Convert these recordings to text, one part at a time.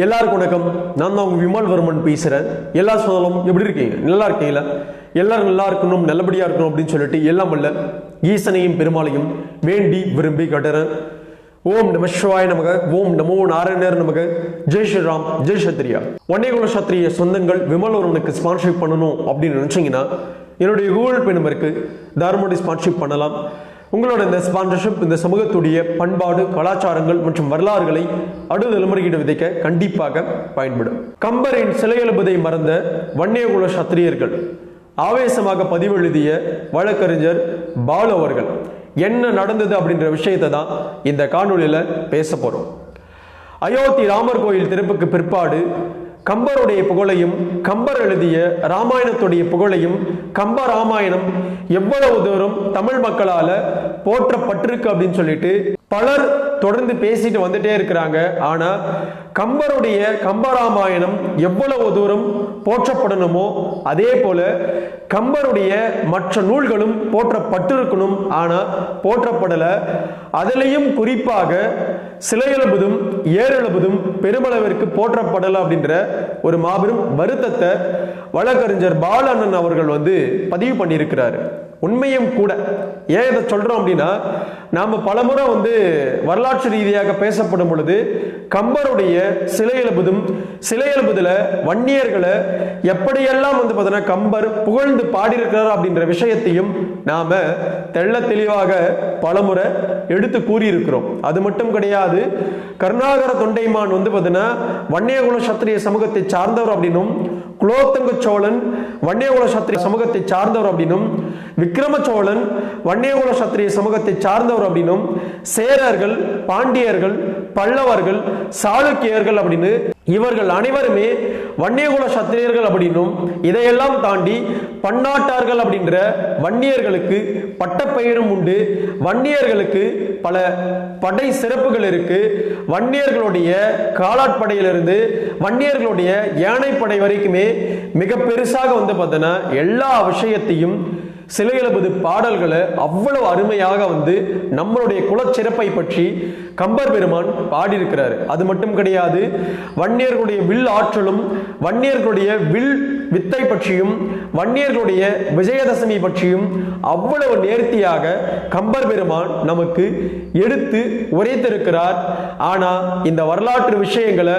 எல்லாருக்கும் வணக்கம். நான் தான் உங்க விமல் வர்மன் பேசுறேன். எல்லா சொந்தலும் எப்படி இருக்கீங்க? நல்லா இருக்கீங்களா? எல்லாரும் நல்லா இருக்கணும் நல்லபடியா இருக்கணும் அப்படின்னு சொல்லிட்டு எல்லாம் அல்ல ஈசனையும் பெருமாளையும் வேண்டி விரும்பி கட்டுறேன். ஓம் நம சிவாய நமக ஓம் நமோ நாராயணர் நமக. ஜெய் ஸ்ரீராம் ஜெய் சத்ரியா ஒன்னேகுல சத்திரிய சொந்தங்கள் விமல் வர்மனுக்கு ஸ்பான்ஷிப் பண்ணணும் அப்படின்னு நினைச்சீங்கன்னா என்னுடைய கூகுள் பே நம்பருக்கு தாராளமாக ஸ்பான்ஷிப் பண்ணலாம். உங்களோட இந்த ஸ்பான்சர்ஷிப் இந்த சமூகத்துடைய பண்பாடு கலாச்சாரங்கள் மற்றும் வரலாறுகளை அடுத்த தலைமுறையிட விதைக்க கண்டிப்பாக பயன்படும். கம்பரின் சிலையெழுபதை மறந்த வன்னியகுல சத்திரியர்கள் ஆவேசமாக பதிவு எழுதிய வழக்கறிஞர் பாலு அவர்கள் என்ன நடந்தது? அப்படின்ற விஷயத்தை தான் இந்த காணொலியில் பேச போகிறோம் அயோத்தி ராமர் கோயில் திறப்புக்கு பிற்பாடு கம்பருடைய புகழையும் கம்பர் எழுதிய ராமாயணத்துடைய புகழையும் கம்ப ராமாயணம் எவ்வளவு தூரம் தமிழ் மக்களால் போற்றப்பட்டிருக்கு அப்படின்னு சொல்லிட்டு பலர் தொடர்ந்து பேசிட்டு வந்துட்டே இருக்கிறாங்க. ஆனா கம்பருடைய கம்பராமாயணம் எவ்வளவு தூரம் போற்றப்படணுமோ அதே போல கம்பருடைய மற்ற நூல்களும் போற்றப்பட்டிருக்கணும். ஆனா போற்றப்படலை. அதிலையும் குறிப்பாக சிலையெழுபதும் ஏறெழுபதும் பெருமளவிற்கு போற்றப்படலை அப்படின்ற ஒரு மாபெரும் வருத்தத்தை வழக்கறிஞர் பாலண்ணன் அவர்கள் வந்து பதிவு பண்ணியிருக்கிறார். உண்மையும் கூட. ஏன் இதை சொல்கிறோம் அப்படின்னா நாம் பலமுறை வந்து வரலாற்று ரீதியாக பேசப்படும் பொழுது கம்பருடைய சிலை எழுபதும் சிலை எழுபதில் வன்னியர்களை எப்படியெல்லாம் வந்து பார்த்தீங்கன்னா கம்பர் புகழ்ந்து பாடியிருக்கிறார் அப்படின்ற விஷயத்தையும் நாம் தெள்ள தெளிவாக பலமுறை எடுத்து கூறியிருக்கிறோம். அது மட்டும் கிடையாது கருணாகர தொண்டைமான் வந்து பார்த்தீங்கன்னா வன்னியகுல சத்திரிய சமூகத்தை சார்ந்தவர் அப்படின்னும் குலோத்தங்க சோழன் வன்னியகுல சத்திரிய சமூகத்தை சார்ந்தவர் அப்படின்னும் விக்ரம சோழன் வன்னியகுல சத்திரிய சமூகத்தை சார்ந்தவர் அப்படின்னும் சேரர்கள் பாண்டியர்கள் பல்லவர்கள் சாளுக்கியர்கள் அப்படின்னு இவர்கள் அனைவருமே வன்னியகுல சத்திரியர்கள் அப்படின்னும் இதையெல்லாம் தாண்டி பன்னாட்டார்கள் அப்படின்ற வன்னியர்களுக்கு பட்டப்பெயரும் உண்டு. வன்னியர்களுக்கு பல படை சிறப்புகள் இருக்கு. வன்னியர்களுடைய காலாட்படையிலிருந்து வன்னியர்களுடைய யானைப்படை வரைக்குமே மிக பெருசாக வந்து பார்த்தோன்னா எல்லா விஷயத்தையும் சிலையளபது பாடல்களை அவ்வளவு அருமையாக வந்து நம்மளுடைய குலச்சிறப்பை பற்றி கம்பர் பெருமான் பாடியிருக்கிறாரு. அது மட்டும் கிடையாது வன்னியர்களுடைய வில் ஆற்றலும் வன்னியர்களுடைய வில் வித்தை பற்றியும் வன்னியர்களுடைய விஜயதசமி பற்றியும் அவ்வளவு நேர்த்தியாக கம்பர் பெருமான் நமக்கு எடுத்து உரைத்திருக்கிறார். ஆனால் இந்த வரலாற்று விஷயங்களை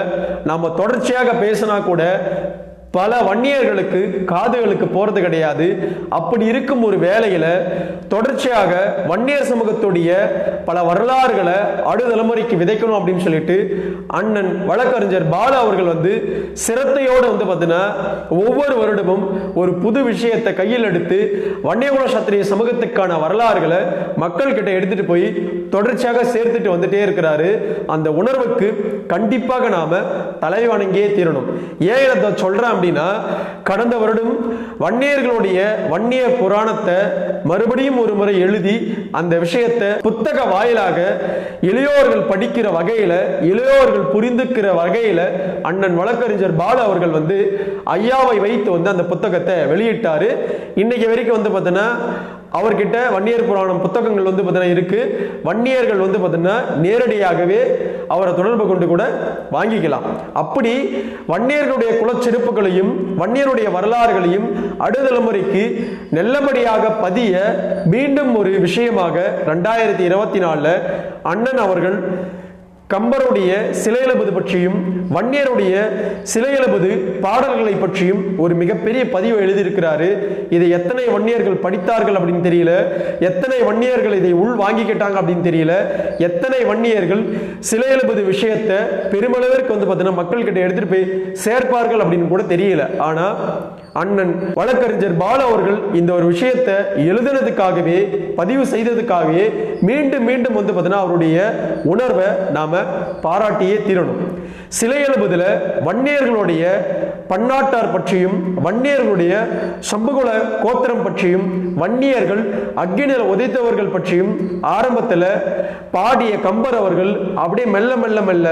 நாம் தொடர்ச்சியாக பேசினா கூட பல வன்னியர்களுக்கு காதுகளுக்கு போகிறது கிடையாது. அப்படி இருக்கும் ஒரு வேலையில் தொடர்ச்சியாக வன்னியர் சமூகத்துடைய பல வரலாறுகளை அடுத்த தலைமுறைக்கு விதைக்கணும் அப்படின்னு சொல்லிட்டு அண்ணன் வழக்கறிஞர் பாலு அவர்கள் வந்து சிரத்தையோடு வந்து பார்த்தீங்கன்னா ஒவ்வொரு வருடமும் ஒரு புது விஷயத்தை கையில் எடுத்து வன்னியகுல சத்திரிய சமூகத்துக்கான வரலாறுகளை மக்கள்கிட்ட எடுத்துகிட்டு எடுத்துட்டு போய் தொடர்ச்சியாக சேர்த்துட்டு வந்துட்டே இருக்கிறாரு. அந்த உணர்வுக்கு கண்டிப்பாக நாம தலை வணங்கியே தீரணும். ஏன் இதை சொல்கிறேன் அப்படின்னா கடந்த வருடம் வன்னியர்களுடைய வன்னிய புராணத்தை மறுபடியும் ஒரு முறை எழுதி அந்த விஷயத்தை புத்தக வாயிலாக இளையோர்கள் படிக்கிற வகையில இளையோர்கள் புரிந்துக்கிற வகையில அண்ணன் வழக்கறிஞர் பாலு அவர்கள் வந்து ஐயாவை வைத்து வந்து அந்த புத்தகத்தை வெளியிட்டாரு. இன்னைக்கு வரைக்கும் வந்து பார்த்தீங்கன்னா அவர்கிட்ட வன்னியர் புராணம் புத்தகங்கள் வந்து பார்த்தீங்கன்னா இருக்கு. வன்னியர்கள் வந்து பார்த்தீங்கன்னா நேரடியாகவே அவரை தொடர்பு கொண்டு கூட வாங்கிக்கலாம். அப்படி வன்னியர்களுடைய குலச்சிறப்புகளையும் வன்னியருடைய வரலாறுகளையும் அடுத்த தலைமுறைக்கு நல்லபடியாக பதிய மீண்டும் ஒரு விஷயமாக ரெண்டாயிரத்தி இருபத்தி நாலில் அண்ணன் அவர்கள் கம்பருடைய சிலையளபது பற்றியும் வன்னியருடைய சிலையளபது பாடல்களை பற்றியும் ஒரு மிகப்பெரிய பதிவை எழுதியிருக்கிறாரு. இதை எத்தனை வன்னியர்கள் படித்தார்கள் அப்படின்னு தெரியல. எத்தனை வன்னியர்கள் இதை உள் வாங்கிக்கிட்டாங்க அப்படின்னு தெரியல. எத்தனை வன்னியர்கள் சிலையளபது விஷயத்தை பெருமளவிற்கு வந்து பார்த்தீங்கன்னா மக்கள் எடுத்துகிட்டு எடுத்துட்டு போய் சேர்ப்பார்கள் அப்படின்னு கூட தெரியல. ஆனால் அண்ணன் வழக்கறிஞர் பாலு அவர்கள் இந்த ஒரு விஷயத்தை எழுதுனதுக்காகவே பதிவு செய்ததுக்காகவே மீண்டும் மீண்டும் வந்து பார்த்தீங்கன்னா அவருடைய உணர்வை நாம பாராட்டியே தீரணும். சிலை எழுபதில் வன்னியர்களுடைய பன்னாட்டார் பற்றியும் வன்னியர்களுடைய சம்புகுல கோத்திரம் பற்றியும் வன்னியர்கள் அக்னியில் உதைத்தவர்கள் பற்றியும் ஆரம்பத்தில் பாடிய கம்பர் அவர்கள் அப்படியே மெல்ல மெல்ல மெல்ல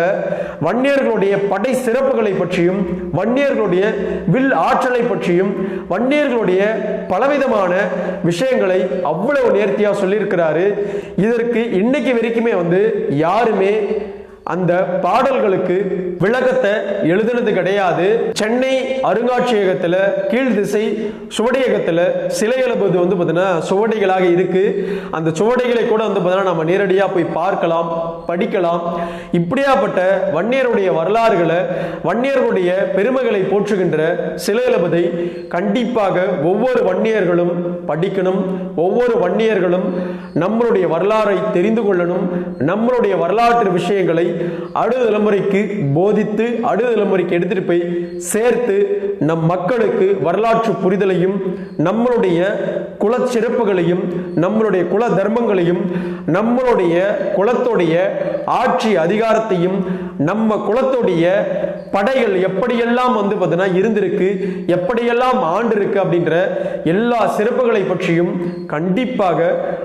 வன்னியர்களுடைய படை சிறப்புகளை பற்றியும் வன்னியர்களுடைய வில் ஆற்றலை பற்றியும் வன்னியர்களுடைய பலவிதமான விஷயங்களை அவ்வளவு நேர்த்தியாக சொல்லியிருக்கிறாரு. இதற்கு இன்னைக்கு வரைக்குமே வந்து யாருமே அந்த பாடல்களுக்கு விளக்கத்தை எழுதுனது கிடையாது. சென்னை அருங்காட்சியகத்தில் கீழ் திசை சுவடியகத்துல சிலை எழுப்புவது வந்து பார்த்தீங்கன்னா சுவடிகளாக இருக்கு. அந்த சுவடிகளை கூட வந்து பார்த்தீங்கன்னா நம்ம நேரடியாக போய் பார்க்கலாம் படிக்கலாம். இப்படியாப்பட்ட வன்னியருடைய வரலாறுகளை வன்னியர்களுடைய பெருமைகளை போற்றுகின்ற சிலை எழுபதை கண்டிப்பாக ஒவ்வொரு வன்னியர்களும் படிக்கணும் ஒவ்வொரு வன்னியர்களும் நம்மளுடைய வரலாறை தெரிந்து கொள்ளணும் நம்மளுடைய வரலாற்று விஷயங்களை அடுத்த தலைமுறைக்கு போதித்து அடுத்த தலைமுறைக்கு எடுத்துட்டு போய் சேர்த்து நம் மக்களுக்கு வரலாற்று புரிதலையும் நம்மளுடைய குல சிறப்புகளையும் நம்மளுடைய குல தர்மங்களையும் நம்மளுடைய குலத்துடைய ஆட்சி அதிகாரத்தையும் நம்ம குலத்துடைய படைகள் எப்படியெல்லாம் வந்து பார்த்தீங்கன்னா இருந்திருக்கு எப்படியெல்லாம் ஆண்டு இருக்கு அப்படின்ற எல்லா சிறப்புகளை பற்றியும் கண்டிப்பாக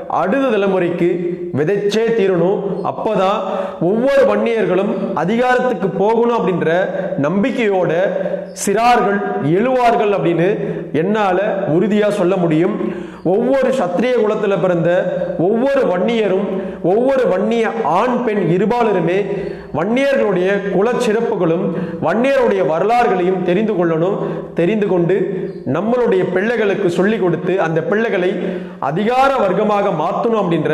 அடுத்த தலைமுறைக்கு விதைச்சே தீரணும். அப்போதான் ஒவ்வொரு வன்னியர்களும் அதிகாரத்துக்கு போகணும் அப்படின்ற நம்பிக்கையோட சிறார்கள் எழுவார்கள் அப்படின்னு என்னால உறுதியா சொல்ல முடியும். ஒவ்வொரு சத்திரிய குலத்தில் பிறந்த ஒவ்வொரு வன்னியரும் ஒவ்வொரு வன்னிய ஆண் பெண் இருபாலருமே வன்னியர்களுடைய குல சிறப்புகளும் வன்னியருடைய வரலாறுகளையும் தெரிந்து கொள்ளணும் தெரிந்து கொண்டு நம்மளுடைய பிள்ளைகளுக்கு சொல்லிக் கொடுத்து அந்த பிள்ளைகளை அதிகார வர்க்கமாக மாற்றணும் அப்படின்ற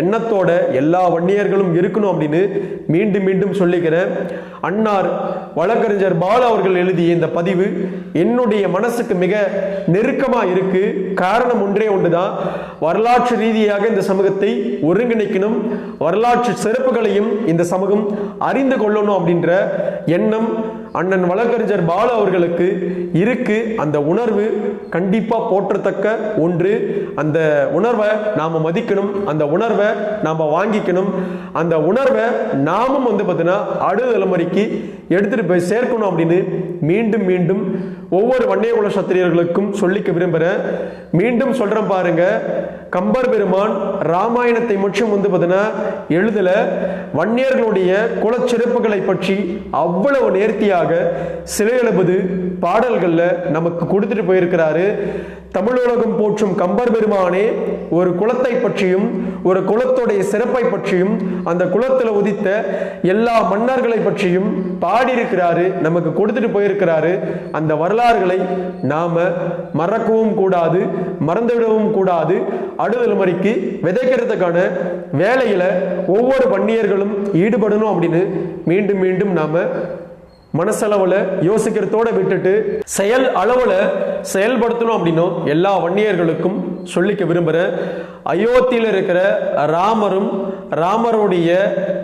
எண்ணத்தோட எல்லா வன்னியர்களும் இருக்கணும் அப்படின்னு மீண்டும் மீண்டும் சொல்லிக்கிறேன் அன்னார் வழக்கறிஞர் பாலு அவர்கள் எழுதிய இந்த பதிவு என்னுடைய மனசுக்கு மிக நெருக்கமாக இருக்கு. காரணம் உண்டு ஒன்றே ஒன்றுதான். வரலாற்று ரீதியாக இந்த சமூகத்தை ஒருங்கிணைக்கணும் வரலாற்று சிறப்புகளையும் இந்த சமூகம் அறிந்து கொள்ளணும் அப்படின்ற எண்ணம் அண்ணன் வழக்கறிஞர் பாலு அவர்களுக்கு இருக்கு. அந்த உணர்வு கண்டிப்பா போற்றத்தக்க ஒன்று. அந்த உணர்வை நாம மதிக்கணும் அந்த உணர்வை நாம வாங்கிக்கணும். அந்த உணர்வை நாமும் வந்து பார்த்தீங்கன்னா அடுத்த தலைமுறைக்கு எடுத்துட்டு போய் சேர்க்கணும் அப்படின்னு மீண்டும் மீண்டும் ஒவ்வொரு வன்னியகுல சத்திரியர்களுக்கும் சொல்லிக்க விரும்புகிறேன் மீண்டும் சொல்கிறேன் பாருங்க. கம்பர் பெருமான் ராமாயணத்தை மட்டும் வந்து பார்த்தீங்கன்னா எழுதல. வன்னியர்களுடைய குலச்சிறப்புகளை பற்றி அவ்வளவு நேர்த்தியாக சிலை எழுபது பாடல்களில் நமக்கு கொடுத்துட்டு போயிருக்கிறாரு. தமிழுலகம் போற்றும் கம்பர் பெருமானே ஒரு குலத்தை பற்றியும் ஒரு குலத்துடைய சிறப்பை பற்றியும் அந்த குலத்தில் உதித்த எல்லா மன்னர்களை பற்றியும் பாடியிருக்கிறாரு நமக்கு கொடுத்துட்டு போயிருக்கிறாரு. அந்த வரலாறுகளை நாம மறக்கவும் கூடாது மறந்துவிடவும் கூடாது. அடுதலைமுறைக்கு விதைக்கிறதுக்கான வேலையில ஒவ்வொரு வன்னியர்களும் ஈடுபடணும் அப்படின்னு மீண்டும் மீண்டும் நாம மனசளவுல யோசிக்கிறதோட விட்டுட்டு செயல் அளவுல செயல்படுத்தணும் அப்படின்னும் எல்லா வன்னியர்களுக்கும் சொல்லிக்க விரும்புகிறேன் அயோத்தியில் இருக்கிற ராமரும் ராமருடைய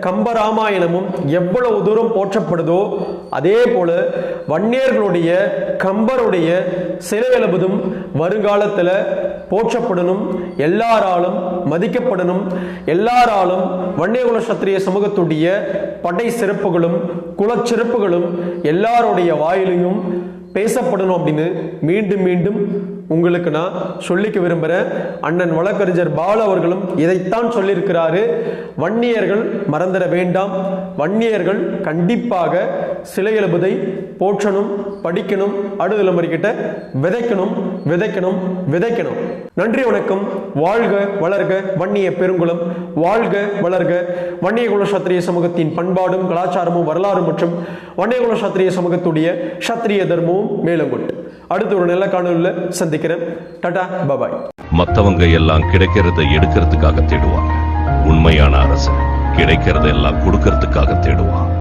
கம்பராமாயணமும் எவ்வளவு தூரம் போற்றப்படுதோ அதே போல வன்னியர்களுடைய கம்பருடைய சிலை எழுபதும் வருங்காலத்தில் போற்றப்படணும் எல்லாராலும் மதிக்கப்படணும் எல்லாராலும் வன்னியகுல சத்திரிய சமூகத்துடைய படை சிறப்புகளும் குலச்சிறப்புகளும் எல்லாருடைய வாயிலையும் பேசப்படணும் அப்படின்னு மீண்டும் மீண்டும் உங்களுக்கு நான் சொல்லிக்க விரும்புகிறேன் அண்ணன் வழக்கறிஞர் பாலு அவர்களும் இதைத்தான் சொல்லியிருக்கிறாரு. வன்னியர்கள் மறந்துட வேண்டாம். வன்னியர்கள் கண்டிப்பாக சிலை எழுபதை போற்றணும் படிக்கணும் அடுத்த விதைக்கணும். விதைக்கணும் விதைக்கணும். நன்றி வணக்கம். வாழ்க வளர்க வன்னிய பெருங்குளம். வாழ்க வளர்க. வன்னிய குல சத்திரிய சமூகத்தின் பண்பாடும் கலாச்சாரமும் வரலாறு மற்றும் வன்னிய குல சத்திரிய சமூகத்துடைய சத்திரிய தர்மமும் மேலும் கொண்டு அடுத்த ஒரு நல்ல காணொலியில் சந்திக்கிறேன். Tata bye bye. மத்தவங்க எல்லாம் கிடைக்கிறத எடுக்கிறதுக்காக தேடுவாங்க. உண்மையான அரசு கிடைக்கிறதெல்லாம் கொடுக்கறதுக்காக தேடுவான்.